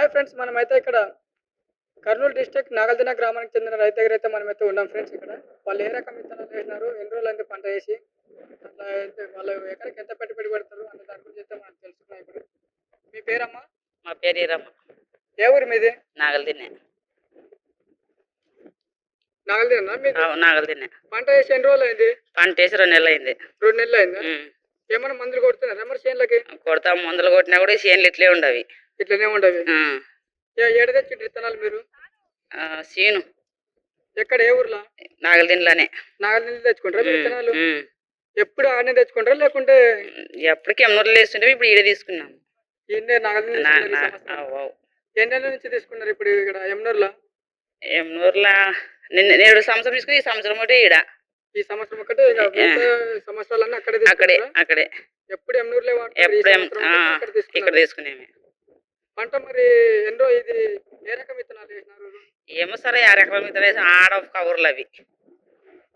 Hi friends మనమైతే ఇక్కడ Kurnool district నాగల్దిన గ్రామానికి చెందిన రైతు దగ్గర అయితే మనమైతే ఉన్నాం ఫ్రెండ్స్ ఇక్కడ. వాళ్ళు ఏ రకం విత్తనాలు వేసినారు ఎన్ని రోజులు అయితే పంట వేసి అట్లా అయితే వాళ్ళు ఎకరికి ఎంత పెట్టుబడి పెడతారు అన్న దాని గురించి అయితే మనం తెలుసుకున్నాం ఇప్పుడు. మీ పేరమ్మా? మా పేరు ఈరమ్మ. ఏ ఊరు మీది? నాగల్దిన మీది? నాగల్దిన్నే పంట వేసి ఎన్ని రోజులు అయింది? పంట వేసి రెండు నెలలు అయింది. రెండు నెలలు అయింది. ఏమైనా మందులు కొడుతున్నారా మరి చేనులకి? కొడతా మందులు కొట్టినా కూడా చేనులు ఇట్లే ఉండవి. ఇట్లనే ఉండవి. ఏడ తెచ్చిండ్రు విత్తనాలు మీరు? ఆ, సీను. ఎక్కడ ఏ ఊర్లో? నాగల్దిన్లోనే. నాగల్దిన తెచ్చుకుంటారా విత్తనాలు. ఎప్పుడు ఆడనే తెచ్చుకుంటారా లేకుంటే ఎప్పటికీ ఎన్నూరులో వేస్తుంటే ఇప్పుడు ఈడ తీసుకున్నాం. ఎన్ని నెలల నుంచి తీసుకున్నారు ఇప్పుడు ఇక్కడ ఎమ్నూర్లో? ఎన్నూరులో నిన్న నేడు సంవత్సరం తీసుకుని ఈ సంవత్సరం ఒకటి ఈడ. ఈ సంవత్సరం ఒకటే సంవత్సరాలన్నీ అక్కడే అక్కడే? అక్కడే. ఎప్పుడు ఎమ్నూర్లే ఎప్పుడు ఇక్కడ. తీసుకునేవి పంట మరి ఎన్నో ఇది ఏ రకం విత్తనాలు వేసినారు? ఏమో సరే ఆరు ఎకరాల మీద వేసి ఆడ కవర్లు అవి.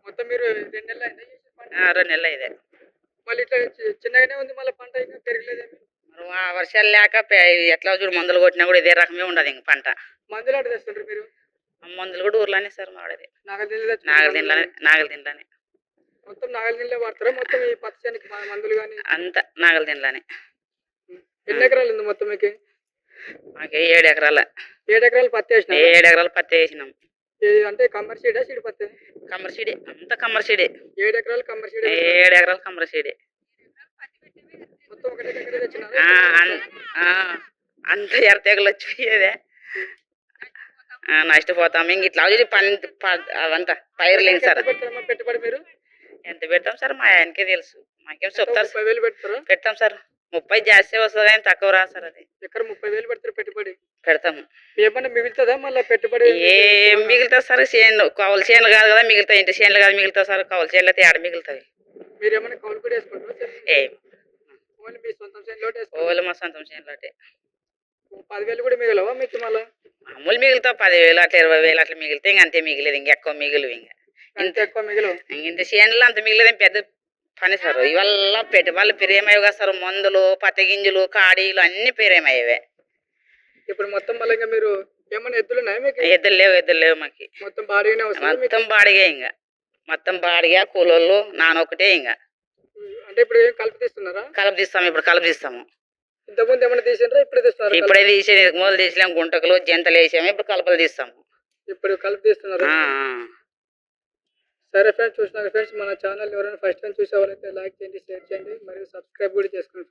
మొత్తం మీరు రెండు నెలలు అయిందా? ఆ, రెండు నెలలు అయితే మళ్ళీ ఇట్లా చిన్నగానే ఉంది మళ్ళీ పంట ఇంకా పెరగలేదేమి మరి ఆ వర్షాలు లేక ఎట్లా చూడు మందులు కొట్టినా కూడా ఇదే రకమే ఉండదు ఇంక పంట. మందులు ఆడ తెస్తుంటారు మీరు? ఆ మందులు కూడా ఊర్లోనే సార్ వాడేది నాగల్దిల్లి తెచ్చుకుంటారు నాగల్దిన్లోనే నాగల్దిన్లోనే మొత్తం నాగల్దిల్లే వాడతారా? మొత్తం ఈ పచ్చనికి మందులు కానీ అంత నాగల్దిన్లోనే ఎన్ని ఎకరాలు ఉంది మొత్తం మీకు? మాకు ఏడు ఎకరాల. ఏడు ఎకరాలు పత్తి వేసిన ఏడు ఎకరాలు పత్తి వేసినాం. అంటే కమ్మర్ సీడా పత్తి కమ్మరిసీడే అంత కమ్మరిసీడే ఏడు ఎకరాలు కమ్మర్ సీడ్ ఏడు ఎకరాలు కమ్మరిసీడే మొత్తం ఒకటే దగ్గర తెచ్చినారు? అంత వచ్చిపోయేదే. నష్టపోతాం. ఇంక ఇట్లా చూసి పని ప- అవంతా పైర్లు ఇంక సార్? పెట్టుబడి మీరు? ఎంత పెడతాం సార్? మా ఆయనకే తెలుసు. మాకేం చెప్తారు పెడతాం సార్. ముప్పై జాస్తి వస్తుంది కానీ తక్కువ రా సార్ అది? ఎక్కడ ముప్పై వేలు పెడతారు పెట్టుబడి? పెడతాము. ఏమన్నా మిగులుతుందా మళ్ళీ పెట్టుబడి? ఏం మిగులుతుంది సార్ చేనులు కౌలు చేనులు కాదు కదా మిగులుతాయి. ఇంటి చేనులు కాదు మిగులుతాయి సార్ కౌలు చేనులు అయితే ఆడ మిగులుతాయి? మీరు ఏమన్నా కౌలు కూడా వేసుకుంటారా ఏ. ఓన్లీ మీ సొంతం చేనులో మా సొంతం చేనులు అంటే పదివేలు కూడా మిగలవా మీకు మళ్ళీ? మామూలు మిగులుతావు పదివేలు అట్లా ఇరవై వేలు అట్లా మిగిలితే ఇంక అంతే మిగిలేదు ఇంక ఎక్కువ మిగులు ఇంక. అంత ఎక్కువ మిగలవు. ఇంక ఇంత చేనులు అంత మిగిలేదు పెద్ద పని సార్ ఇవల్ల పెట్టుబడులు పెరేమయ్య కదా సార్. మందులు పత్తి గింజలు కాడీలు అన్ని పెరేమయ్యేవే. ఇప్పుడు మొత్తం మళ్ళీ ఇంకా మీరు ఏమన్నా ఎద్దులు ఎద్దులు లేవు ఎద్దులు లేవు మాకు. మొత్తం బాడీగానే మొత్తం బాడిగే ఇంక. మొత్తం బాడిగా కూలోళ్ళు నానొకటే ఇంక. అంటే ఇప్పుడు ఏం కలిపి తీస్తున్నారా? కలుపు తీస్తాము ఇప్పుడు కలుపు తీస్తాము. ఇంతకుముందు ఏమన్నా తీసిండ్రా ఇప్పుడే తీస్తున్నారు ఇప్పుడే తీసేది మూలు తీసలేం గుంటకలు జంతలు వేసాము ఇప్పుడు కలుపులు తీస్తాము. ఇప్పుడు కలిపి తీస్తున్నారు. సరే ఫ్రెండ్స్ చూసినాక ఫ్రెండ్స్ మన ఛానల్ ఎవరైనా ఫస్ట్ టైం చూసే వాళ్ళైతే లైక్ చేయండి షేర్ చేయండి మరియు సబ్స్క్రైబ్ కూడా చేసుకోండి